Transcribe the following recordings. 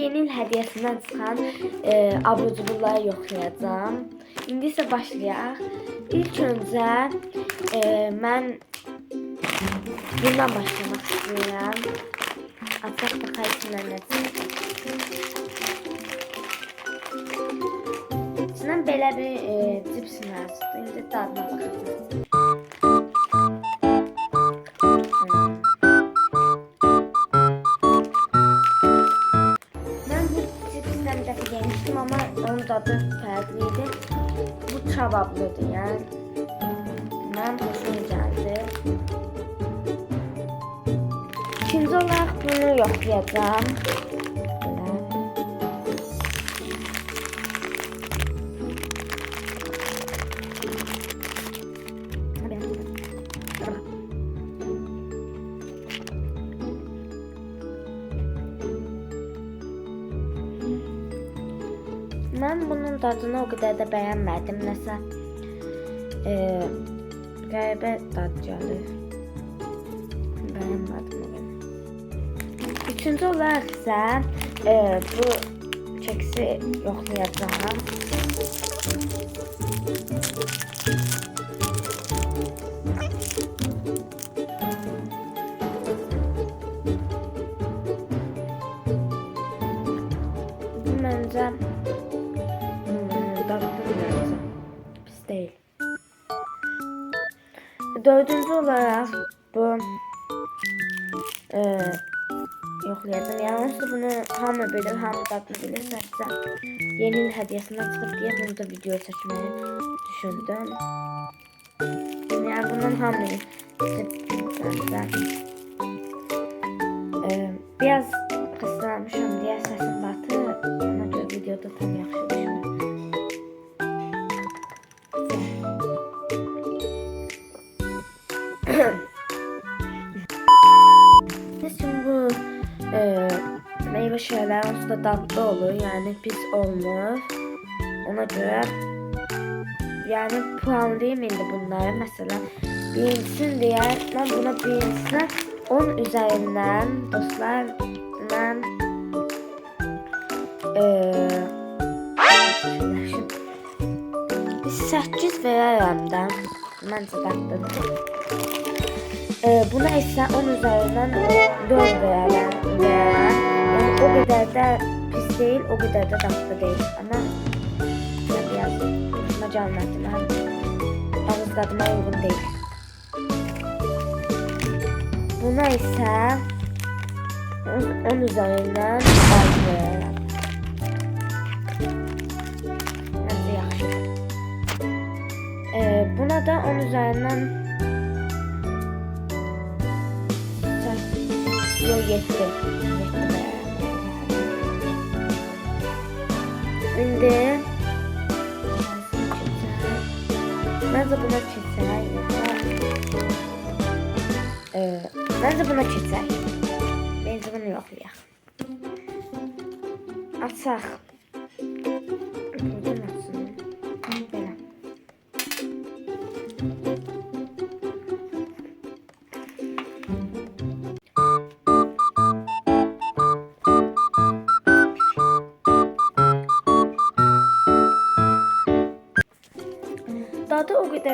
yeni il hediyesinden çıxan e, abur-cuburları yoxlayacağam. İndi isə başlayaq. İlk öncə e, mən bundan başlamaq istəyirəm. Açaq baxaq içindən nə belə bir e, cips məhsuldur. İndi dadına baxacağım. Tadı farklıydı. Bu çabablıydı yani. Ben hoşuma geldi. İkinci olarak bunu yoklayacağım. Ben bunun tadını o kadar da beğenmedim. Mesela e, galiba tat geldi. Beğenmedim onu. Üçüncü olarak ise e, bu keksi yoklayacağım. Bence Dördüncü olarak bu e, yoklayacağım. Yalnız bunu hamı bilir, hamı tatlı bilir. Sadece yeni hediyesinden çıkıp diye bunu da video seçmeyi düşündüm. Yani bundan hamı bence. E, biraz şeyler aslında tatlı olur yani pis olmur. Ona göre yani puanlayayım indi bunları mesela birincisini diye ben buna birincisine 10 üzerinden dostlar ben bir 8 verərəm də. Məncə dadlıdır. Ee, buna ise 10 üzerinden 4 verərəm. O kadar da pis değil, o kadar da tatlı değil. Ama ya biraz hoşuma. Ben ağız tadıma uygun değil. Buna ise 10 üzerinden 6 verərəm. Bence yaxşı. Ee, buna da 10 üzerinden Yok yetti. Yetti Şimdi Bence buna çizer. Ee, bence buna çizer. Bunu yok ya. Atsak. Buradan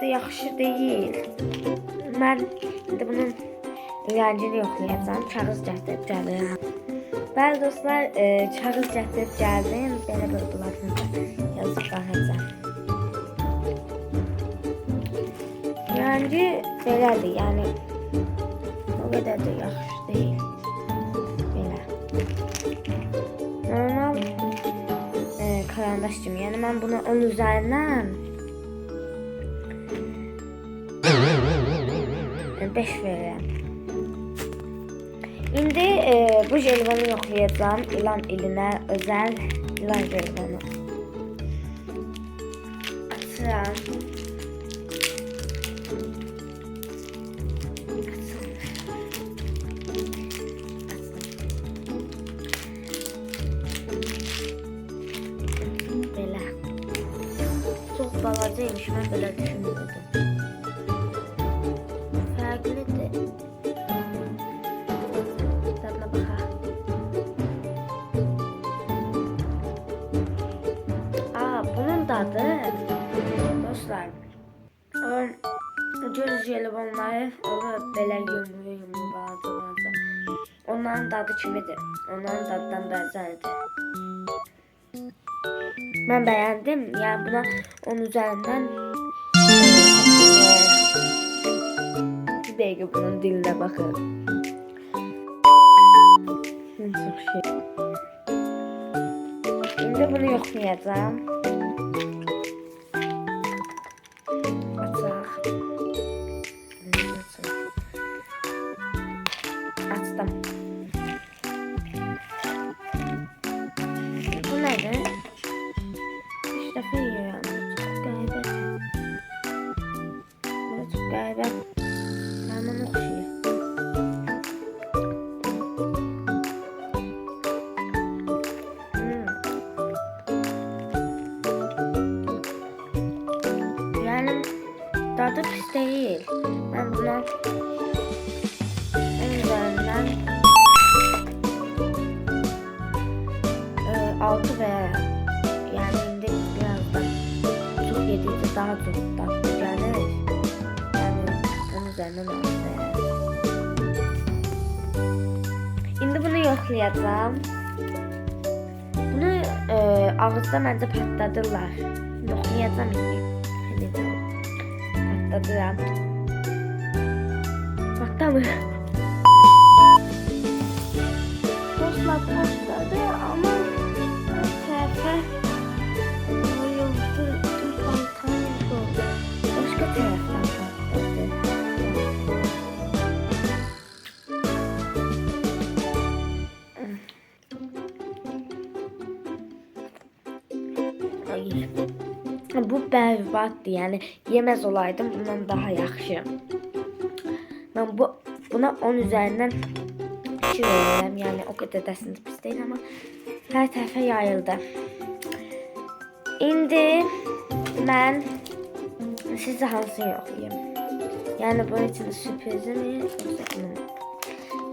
da yaxşı değil. Mən indi bunun rəngini yoxlayacağam. Kağız gətirib gəlirəm. Bəli dostlar, e, kağız gətirib gəldim. Belə bir bloknota yazıb baxacağam. Rəngi belədir, yəni o qədər də yaxşı deyil. Belə. Normal e, karandaş kimi. Yəni mən bunu 10 üzərindən 5 verirəm. İndi e, bu jelibonu yoxlayacağam. İlan ilinə özəl ilan jelibonu. Açıram. Belə. Çox balacaymış, mən belə düşünmürdüm. Jelibonları olur belə yumru yumru vardı. Onların dadı kimidir? Onların dadından benzerdi. Ben beğendim. Yani buna 10 üzerinden bir dakika bunun diline bakın. Hı, Çok şey. Şimdi bunu yoklayacağım. Tadı pis değil. Ben buna en üzerinden e, 6 veya yani biraz da çok yediyse daha çok tatlı gelir. Yani onun üzerinden 6 veya. Şimdi bunu yoklayacağım. Bunu e, ağızda bence patladılar. Yoklayacağım şimdi. Hadi tamam. Patladılar. Patladı. Dostlar patladı ama sefer bayıldı. Tüm kalkan oldu. Başka taraftan patladı. Hayır. Bu berbatdı. Yani yemez olaydım bundan daha yaxşı. Ben bu buna 10 üzerinden 2 verirəm. Yəni o qədər də əslində pis deyil amma hər tərəfə yayıldı. İndi mən sizə hansını yoxlayım? Yəni bunun üçün sürprizimi yoxsa kimin?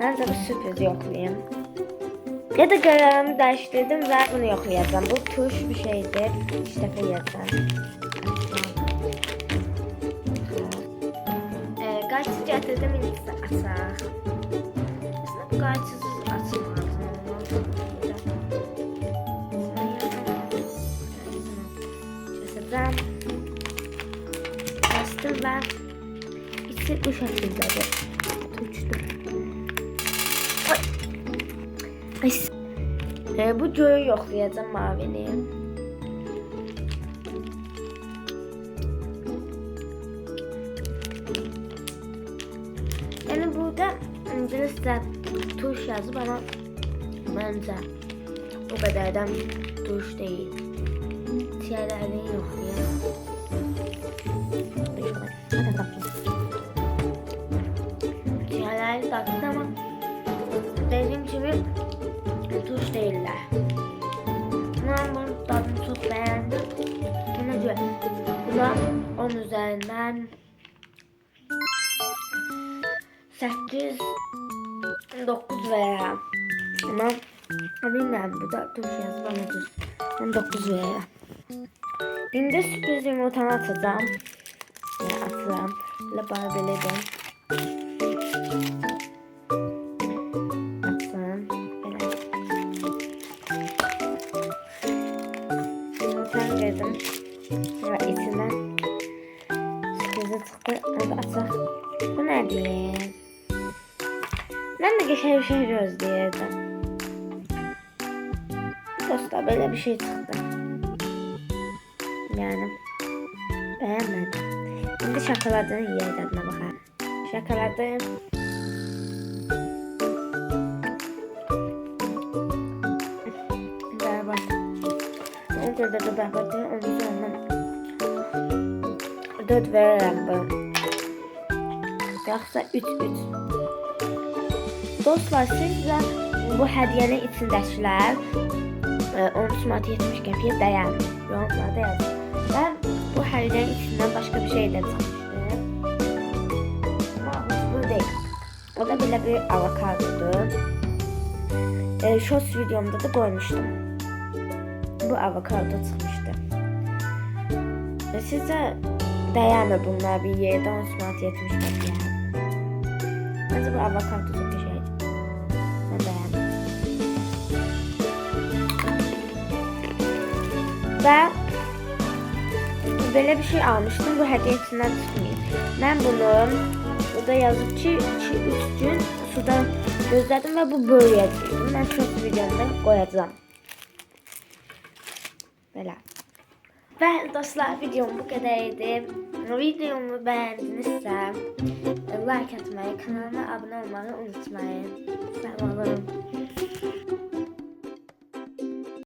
Məncə bu sürprizi yoxlayım. Ya da görevimi değiştirdim ve bunu yoxlayacağım. Bu tuş bir şeydir. İki dəfə yeyəcəm. Ee, qayçı gətirdim, indi sizə açaq. Aslında bu qayçısız açılmaz. Kəsəcəm. Kəsdim və içi bu şəkildədir. Ay. E, bu göğü yoxlayacağım mavini. Yəni burada ingiliscə tuş yazıb amma məncə o qədərdən tuş deyil. Tiyələrini yoxlayaq. Tiyələri tatlı değiller. Ben bunun tadını çok beğendim. Buna göre buna 10 üzerinden 8 9 veya ama bilmiyorum bu da yazı bana düz. Ben 9 veya. Şimdi sürpriz yumurtanı atacağım. Ya atacağım. Böyle barbeledim. Verdim. Ve içinden sürprizi çıktı. Da açaq. Bu nedir? Ben de geçen bir şey gözleyirdim. Dostlar böyle bir şey çıktı. Yani beğenmedim. Şimdi şakaladığını yiyelim bakalım. Şakaladım. Da berbat değil. Onun üzerinden 4 veririm ben. Yoksa 3 3. Dostlar sizce bu hediyenin içindəkiler e, 13 manat 70 qəpiyə dəyər. Yorumlarda yazın. Ben bu hediyenin içinden başka bir şey de çıkmıştı. Ama bu değil. O da belə bir avokadodur. E, shorts videomda da koymuştum. Bu avokado çıkmıştı. E, değer mi bunlar bir yerden 10 smart 70 lira? Bence bu avokado bir şey. Ben beğendim. Ve böyle bir şey almıştım. Bu hediyesinden tutmayayım. Ben bunu burada yazıp ki 3 gün suda gözledim ve bu böyle yapıyordum. Ben çok videomda koyacağım. Böyle. Ve dostlar videom bu kadarıydı. Videomu beğendinizse like atmayı, kanalıma abone olmayı unutmayın. Sağ olun.